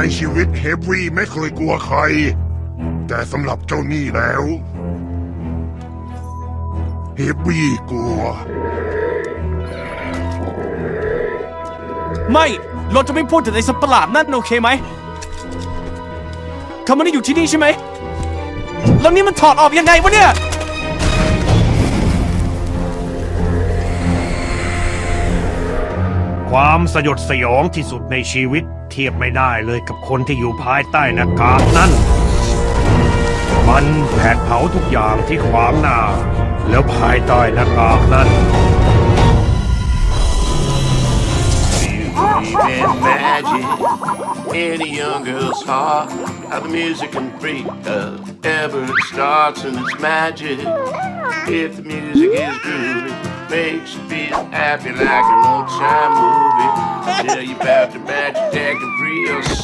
ในชีวิตเฮฟวี่ไม่เคยกลัวใคร แต่สำหรับเจ้านี่แล้วเฮฟวี่กลัว ไม่ เราจะไม่พูดถึงไอ้สัตว์ประหลาดนั่นโอเคไหมเขาไม่ได้อยู่ที่นี่ใช่ไหม แล้วนี่มันถอดออกยังไงวะเนี่ย ความสยดสยองที่สุดในชีวิตเทียบไม่ได้เลยกับคนที่อยู่ภายใต้หน้ากากนั่น มันแผดเผาทุกอย่างที่ขวางหน้า แล้วภายใต้หน้ากากนั้น The music is good. Makes you feel happy like an old time movie. I tell you about the magic that can free your soul.